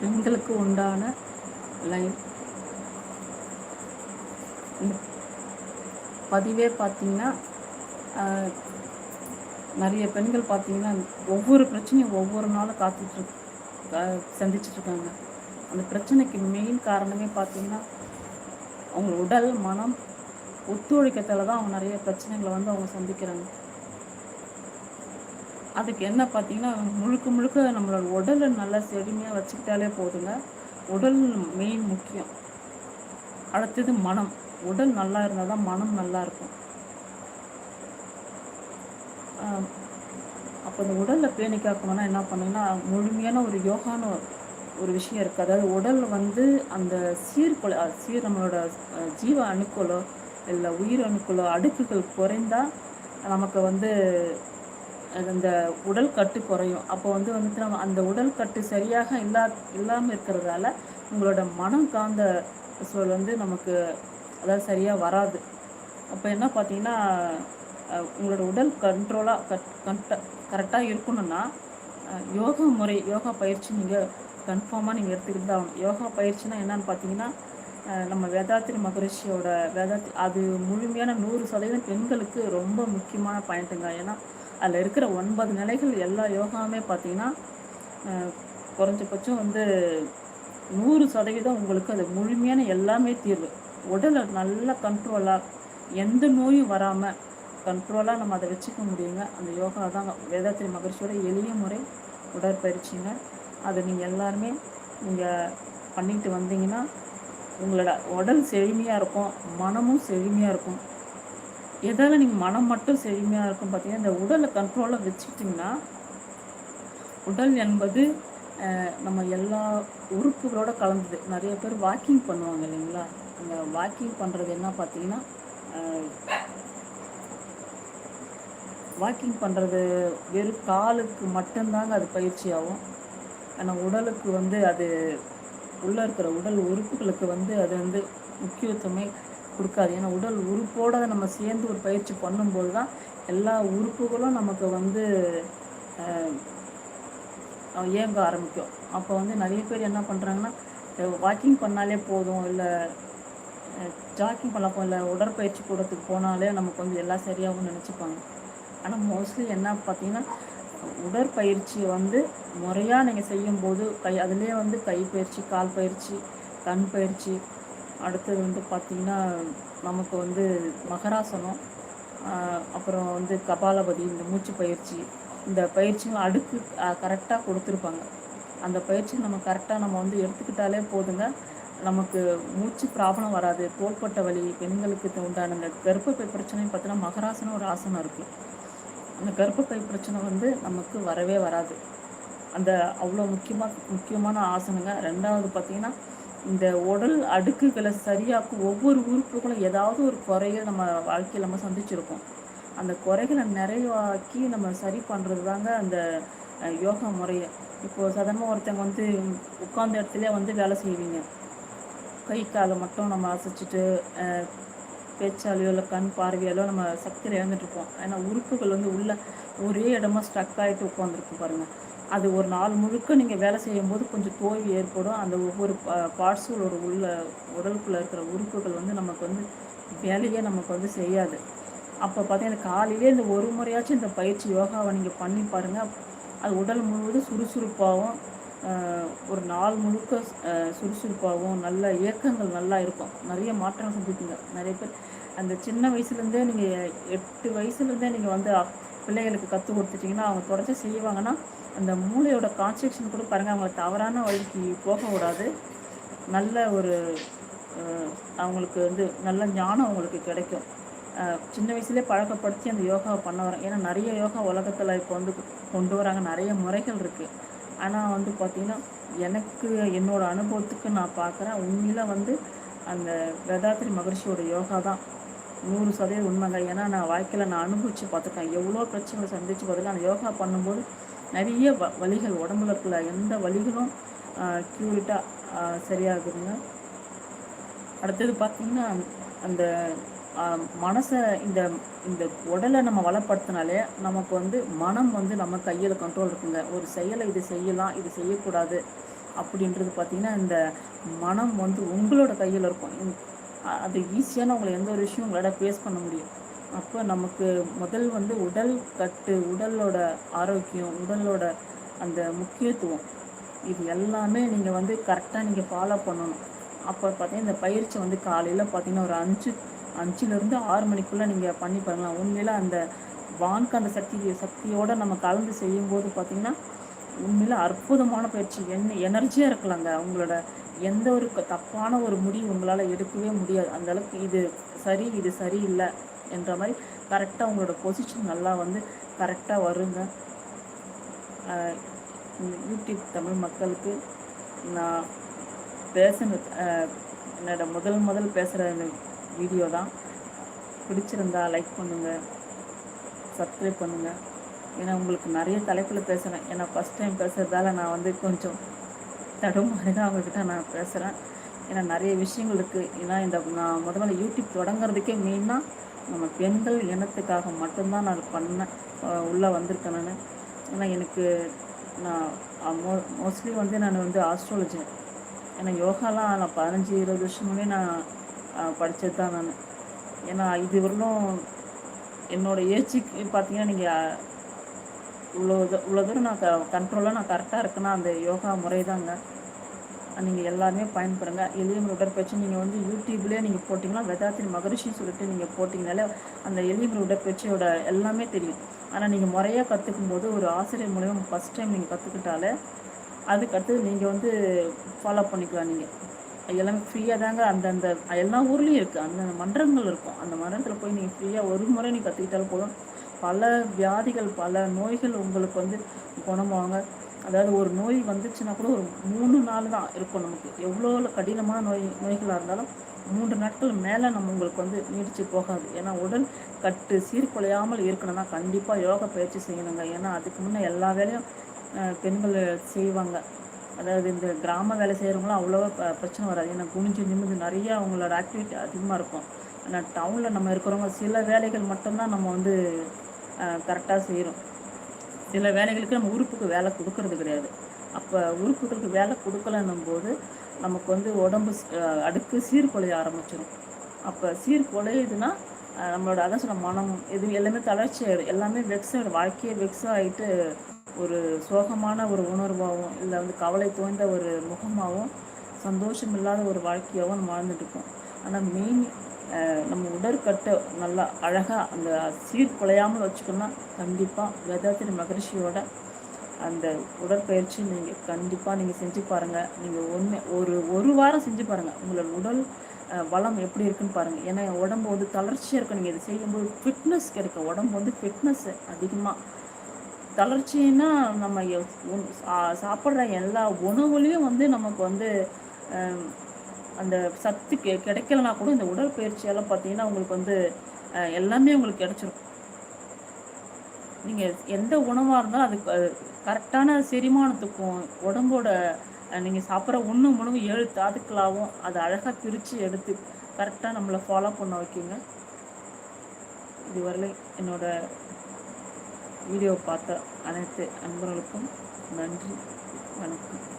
பெண்களுக்கு உண்டான லைன் பதிவே பார்த்தீங்கன்னா நிறைய பெண்கள் பார்த்தீங்கன்னா ஒவ்வொரு பிரச்சனையும் ஒவ்வொரு நாளும் காத்துட்ருக்கு சந்திச்சிட்ருக்காங்க. அந்த பிரச்சனைக்கு மெயின் காரணமே பார்த்தீங்கன்னா அவங்க உடல் மனம் ஒத்துழைக்கத்தில் தான் அவங்க நிறைய பிரச்சனைகளை வந்து அவங்க சந்திக்கிறாங்க. அதுக்கு என்ன பார்த்தீங்கன்னா முழுக்க முழுக்க நம்மளோட உடலை நல்லா செழுமையாக வச்சுக்கிட்டாலே போதுங்க. உடல் மெயின் முக்கியம். அடுத்தது மனம். உடல் நல்லா இருந்தால் தான் மனம் நல்லா இருக்கும். அப்போ இந்த உடலில் பேணி காக்கணும்னா என்ன பண்ணுங்கன்னா முழுமையான ஒரு யோகான ஒரு விஷயம் இருக்குது அதாவது உடல் வந்து அந்த சீர்குலை சீர் நம்மளோட ஜீவ அணுக்களோ இல்லை உயிர் அணுக்களோ அடுக்குகள் குறைந்தால் நமக்கு வந்து அந்த உடல் கட்டு குறையும். அப்போ வந்து வந்துட்டு நம்ம அந்த உடல் கட்டு சரியாக இல்லா இல்லாமல் இருக்கிறதால உங்களோட மனம் காந்த சூழல் வந்து நமக்கு அதாவது சரியாக வராது. அப்போ என்ன பார்த்தீங்கன்னா உங்களோட உடல் கண்ட்ரோலாக கட் கண்ட கரெக்டாக இருக்கணும்னா யோகா முறை யோகா பயிற்சி நீங்கள் கன்ஃபார்மாக நீங்கள் எடுத்துக்கிட்டு தான் ஆகணும். யோகா பயிற்சினா என்னன்னு பார்த்தீங்கன்னா நம்ம வேதாத்திரி மகரிஷியோட வேதாத்திரி அது முழுமையான நூறு சதவீதம் பெண்களுக்கு ரொம்ப முக்கியமான பாயிண்ட்டுங்க. ஏன்னா அதில் இருக்கிற ஒன்பது நிலைகள் எல்லா யோகாவுமே பார்த்தீங்கன்னா குறைஞ்சபட்சம் வந்து நூறு சதவீதம் உங்களுக்கு அது முழுமையான எல்லாமே தீர்வு. உடலை நல்ல கண்ட்ரோலாக எந்த நோயும் வராமல் கண்ட்ரோலாக நம்ம அதை வச்சுக்க முடியுங்க. அந்த யோகா தான் வேதாத்திரி மகிழ்ச்சியோட எளிய முறை உடற்பயிற்சிங்க. அதை நீங்கள் எல்லாருமே நீங்கள் பண்ணிட்டு வந்தீங்கன்னா உங்களோட உடல் செழுமையாக இருக்கும் மனமும் செழுமையாக இருக்கும். எதால் நீங்கள் மனம் மட்டும் செழுமையாக இருக்கும் பார்த்தீங்கன்னா இந்த உடலை கண்ட்ரோலாக வச்சுக்கிட்டிங்கன்னா உடல் என்பது நம்ம எல்லா உறுப்புகளோட கலந்தது. நிறைய பேர் வாக்கிங் பண்ணுவாங்க இல்லைங்களா? அந்த வாக்கிங் பண்ணுறது என்ன பார்த்தீங்கன்னா வாக்கிங் பண்ணுறது வெறும் காலுக்கு மட்டும்தாங்க அது பயிற்சி ஆகும். ஆனால் உடலுக்கு வந்து அது உள்ளே இருக்கிற உடல் உறுப்புகளுக்கு வந்து அது வந்து முக்கியத்துவமே கொடுக்காது. ஏன்னா உடல் உறுப்போடு நம்ம சேர்ந்து ஒரு பயிற்சி பண்ணும்போது தான் எல்லா உறுப்புகளும் நமக்கு வந்து இயங்க ஆரம்பிக்கும். அப்போ வந்து நிறைய பேர் என்ன பண்ணுறாங்கன்னா வாக்கிங் பண்ணாலே போதும் இல்லை ஜாக்கிங் பண்ணலாம் இல்லை உடற்பயிற்சி கூடத்துக்கு போனாலே நமக்கு வந்து எல்லாம் சரியாகும்னு நினச்சிப்பாங்க. ஆனால் மோஸ்ட்லி என்ன பார்த்தீங்கன்னா உடற்பயிற்சியை வந்து முறையாக நீங்கள் செய்யும்போது கை அதுலேயே வந்து கை பயிற்சி கால் பயிற்சி கண் பயிற்சி அடுத்தது வந்து பார்த்திங்கன்னா நமக்கு வந்து மகராசனம் அப்புறம் வந்து கபாலபதி இந்த மூச்சு பயிற்சி இந்த பயிற்சியும் அடுக்கு கரெக்டாக கொடுத்துருப்பாங்க. அந்த பயிற்சி நம்ம கரெக்டாக நம்ம வந்து எடுத்துக்கிட்டாலே போதுங்க. நமக்கு மூச்சு ப்ராப்ளம் வராது. தோள்பட்ட வலி பெண்களுக்கு உண்டான இந்த கர்ப்பப்பை பிரச்சனைன்னு பார்த்தீங்கன்னா மகராசனம் ஒரு ஆசனம் இருக்குது அந்த கர்ப்பப்பை பிரச்சனை வந்து நமக்கு வரவே வராது. அந்த அவ்வளோ முக்கியமாக முக்கியமான ஆசனங்க. ரெண்டாவது பார்த்திங்கன்னா இந்த உடல் அடுக்குகளை சரியாக்கும் ஒவ்வொரு உறுப்புகளும் ஏதாவது ஒரு குறையை நம்ம வாழ்க்கையில் நம்ம சந்திச்சிருக்கோம். அந்த குறைகளை நிறைவாக்கி நம்ம சரி பண்ணுறது தாங்க அந்த யோகா முறையை. இப்போது சாதாரணமாக ஒருத்தவங்க வந்து உட்காந்த இடத்துல வந்து வேலை செய்வீங்க. கை காலை மட்டும் நம்ம அசைச்சிட்டு பேச்சாலையோ இல்லை கண் பார்வையாலோ நம்ம சக்தியில் இழந்துட்டுருப்போம் ஏன்னா உறுப்புகள் வந்து உள்ள ஒரே இடமா ஸ்டக் ஆகிட்டு உட்காந்துருக்கும் பாருங்கள் அது ஒரு நாள் முழுக்க நீங்கள் வேலை செய்யும்போது கொஞ்சம் தோல்வி ஏற்படும். அந்த ஒவ்வொரு பார்ட்ஸுகளோட உள்ள உடலுக்குள்ளே இருக்கிற உறுப்புகள் வந்து நமக்கு வந்து வேலையே நமக்கு வந்து செய்யாது. அப்போ பார்த்தீங்கன்னா காலையிலே இந்த ஒரு முறையாச்சும் இந்த பயிற்சி யோகாவை நீங்கள் பண்ணி பாருங்கள் அது உடல் முழுவதும் சுறுசுறுப்பாகவும் ஒரு நாள் முழுக்க சுறுசுறுப்பாகவும் நல்ல இயக்கங்கள் நல்லா இருக்கும். நிறைய மாற்றம் சந்திப்பீங்க நிறைய பேர் அந்த சின்ன வயசுலேருந்தே நீங்கள் எட்டு வயசுலேருந்தே நீங்கள் வந்து பிள்ளைகளுக்கு கற்றுக் கொடுத்துட்டிங்கன்னா அவங்க தொடர்ச்சி செய்வாங்கன்னா அந்த மூளையோட கான்ஸ்ட்ரக்ஷன் கூட பாருங்கள் அவங்க தவறான வழிக்கு போகக்கூடாது நல்ல ஒரு அவங்களுக்கு வந்து நல்ல ஞானம் அவங்களுக்கு கிடைக்கும். சின்ன வயசுலேயே பழக்கப்படுத்தி அந்த யோகாவை பண்ண வரேன் ஏன்னா நிறைய யோகா உலகத்தில் இப்போ வந்து கொண்டு வராங்க நிறைய முறைகள் இருக்குது ஆனால் வந்து பார்த்திங்கன்னா எனக்கு என்னோடய அனுபவத்துக்கு நான் பார்க்குறேன் உண்மையில் வந்து அந்த வேதாத்திரி மகர்ஷியோட யோகா தான். நூறு சதவீதம் உண்மைங்க ஏன்னா நான் வாழ்க்கையில் நான் அனுபவித்து பார்த்துருக்கேன். எவ்வளோ பிரச்சனைகளை சந்தித்து பார்த்துருக்கேன் அந்த யோகா பண்ணும்போது நிறைய வ வழிகள் உடம்புல இருக்கிற எந்த வழிகளும் க்யூரிட்டாக சரியாகுதுங்க. அடுத்தது பார்த்திங்கன்னா அந்த மனசை இந்த இந்த உடலை நம்ம வளப்படுத்தினாலே நமக்கு வந்து மனம் வந்து நம்ம கையில் கண்ட்ரோல் இருக்குங்க. ஒரு செயலை இது செய்யலாம் இது செய்யக்கூடாது அப்படின்றது பார்த்திங்கன்னா இந்த மனம் வந்து உங்களோட கையில் இருக்கும். அது ஈஸியான உங்களை எந்த ஒரு விஷயம் உங்களால் ஃபேஸ் பண்ண முடியும். அப்போ நமக்கு முதல் வந்து உடல் கட்டு உடலோட ஆரோக்கியம் உடலோட அந்த முக்கியத்துவம். இது எல்லாமே நீங்கள் வந்து கரெக்டாக நீங்கள் ஃபாலோ பண்ணணும். அப்போ பார்த்தீங்கன்னா இந்த பயிற்சி வந்து காலையில் பார்த்தீங்கன்னா ஒரு அஞ்சு அஞ்சுலேருந்து ஆறு மணிக்குள்ளே நீங்கள் பண்ணி பாருங்களா உண்மையில் அந்த வான்காந்த சக்தி சக்தியோடு நம்ம கலந்து செய்யும்போது பார்த்திங்கன்னா உண்மையில் அற்புதமான பயிற்சி. என்ன எனர்ஜியாக இருக்கலாங்க. அவங்களோட எந்த ஒரு தப்பான ஒரு முடிவு உங்களால் எடுக்கவே முடியாது. அந்தளவுக்கு இது சரி இது சரியில்லை என்ற மாதிரி கரெக்டாக உங்களோட பொசிஷன் நல்லா வந்து கரெக்டாக வருங்க. யூடியூப் தமிழ் மக்களுக்கு நான் பேசின என்னோட முதல் முதல் பேசுகிற வீடியோ தான். பிடிச்சிருந்தா லைக் பண்ணுங்கள் சப்ஸ்கிரைப் பண்ணுங்கள் ஏன்னா உங்களுக்கு நிறைய தலைப்பில் பேசுகிறேன் ஏன்னா ஃபஸ்ட் டைம் பேசுகிறதால நான் வந்து கொஞ்சம் தடுமாறி தான் அவங்கக்கிட்ட நான் பேசுகிறேன் ஏன்னா நிறைய விஷயங்கள் இருக்குது ஏன்னா இந்த நான் முதல்ல யூடியூப் தொடங்குறதுக்கே மெயினாக நம்ம பெண்கள் இனத்துக்காக மட்டும்தான் நான் பண்ணேன் உள்ளே வந்திருக்கேன் நான். ஏன்னா எனக்கு நான் மோ மோஸ்ட்லி வந்து நான் வந்து ஆஸ்ட்ராலஜி ஏன்னா யோகாலாம் நான் பதினஞ்சு இருபது வருஷமே நான் படித்தது தான் நான். ஏன்னா இது வரலும் என்னோடய ஏஜுக்கு பார்த்தீங்கன்னா நீங்கள் இவ்வளோ இவ்வளோ தூரம் நான் க கண்ட்ரோலாக நான் கரெக்டாக இருக்குன்னா அந்த யோகா முறை தாங்க நீங்கள் எல்லாருமே பயன்படுங்க. எளிய உடற்பயிற்சி நீங்கள் வந்து யூடியூப்லேயே நீங்கள் போட்டிங்கன்னா வெதாத்திரி மகரிஷின்னு சொல்லிட்டு நீங்கள் போட்டிங்கனாலே அந்த எளிய உடற்பயிற்சியோட எல்லாமே தெரியும். ஆனால் நீங்கள் முறையாக கற்றுக்கும் போது ஒரு ஆசிரியர் மூலயமா ஃபஸ்ட் டைம் நீங்கள் கற்றுக்கிட்டாலே அதுக்கடுத்து நீங்கள் வந்து ஃபாலோ பண்ணிக்கலாம் நீங்கள் எல்லாமே ஃப்ரீயாக தாங்க. அந்தந்த எல்லா ஊர்லேயும் இருக்குது அந்தந்த மன்றங்கள் இருக்கும். அந்த மன்றத்தில் போய் நீங்கள் ஃப்ரீயாக ஒரு முறை நீங்கள் கற்றுக்கிட்டாலும் போதும். பல வியாதிகள் பல நோய்கள் உங்களுக்கு வந்து குணமாவாங்க அதாவது ஒரு நோய் வந்துச்சுன்னா கூட ஒரு மூணு நாள் தான் இருக்கும் நமக்கு. எவ்வளோ கடினமான நோய் நோய்களாக இருந்தாலும் மூன்று நாட்கள் மேலே நம்ம உங்களுக்கு வந்து நீடிச்சு போகாது. ஏன்னா உடல் கட்டு சீர்குலையாமல் இருக்கணும்னா கண்டிப்பாக யோகா பயிற்சி செய்யணுங்க. ஏன்னா அதுக்கு முன்னே எல்லா வேலையும் பெண்கள் செய்வாங்க. அதாவது இந்த கிராம வேலை செய்கிறவங்களாம் அவ்வளோவா பிரச்சனை வராது. ஏன்னா குனிஞ்சு நிமிந்து நிறைய அவங்களோட ஆக்டிவிட்டி அதிகமாக இருக்கும். ஆனால் டவுனில் நம்ம இருக்கிறவங்க சில வேலைகள் மட்டும்தான் நம்ம வந்து கரெக்டாக செய்கிறோம் சில வேலைகளுக்கு நம்ம உறுப்புக்கு வேலை கொடுக்கறது கிடையாது. அப்போ உறுப்புகளுக்கு வேலை கொடுக்கலன்னும் போது நமக்கு வந்து உடம்பு அடுக்கு சீர்குலைய ஆரம்பிச்சிடும் அப்போ சீர்குலையுதுன்னா நம்மளோட அதான் சொன்ன மனம் இது எல்லாமே தளர்ச்சி ஆகிடும் எல்லாமே வெக்ஸ் வாழ்க்கையே வெக்ஸாக ஆகிட்டு ஒரு சோகமான ஒரு உணர்வாகவும் இல்லை வந்து கவலை தோய்ந்த ஒரு முகமாகவும் சந்தோஷம் இல்லாத ஒரு வாழ்க்கையாகவும் நம்ம வாழ்ந்துட்டு இருக்கோம். ஆனால் மெயின் நம்ம உடற்கட்டை நல்லா அழகாக அந்த சீர்குலையாமல் வச்சுக்கணும்னா கண்டிப்பாக வேதாத்திரி மகரிஷியோட அந்த உடற்பயிற்சி நீங்கள் கண்டிப்பாக நீங்கள் செஞ்சு பாருங்கள் நீங்கள் ஒன்று ஒரு ஒரு வாரம் செஞ்சு பாருங்கள் உங்களோட உடல் வளம் எப்படி இருக்குன்னு பாருங்கள் ஏன்னா உடம்பு வந்து தளர்ச்சியாக இருக்கும். நீங்கள் இதை செய்யும்போது ஃபிட்னஸ் கிடைக்கும். உடம்பு வந்து ஃபிட்னஸ் அதிகமாக தளர்ச்சின்னா நம்ம சாப்பிட்ற எல்லா உணவுலேயும் வந்து நமக்கு வந்து அந்த சத்து கெ கிடைக்கலனா கூட இந்த உடற்பயிற்சியெல்லாம் பார்த்தீங்கன்னா உங்களுக்கு வந்து எல்லாமே உங்களுக்கு கிடச்சிரும். நீங்கள் எந்த உணவாக இருந்தாலும் அது கரெக்டான செரிமானத்துக்கும் உடம்போட நீங்கள் சாப்பிட்ற உண்ணும் உணவு ஏழு தாதுக்களாகவும் அதை அழகாக பிரித்து எடுத்து கரெக்டாக நம்மளை ஃபாலோ பண்ண வைக்கிங்க. இதுவரை என்னோட வீடியோ பார்த்த அனைத்து அன்பர்களுக்கும் நன்றி வணக்கம்.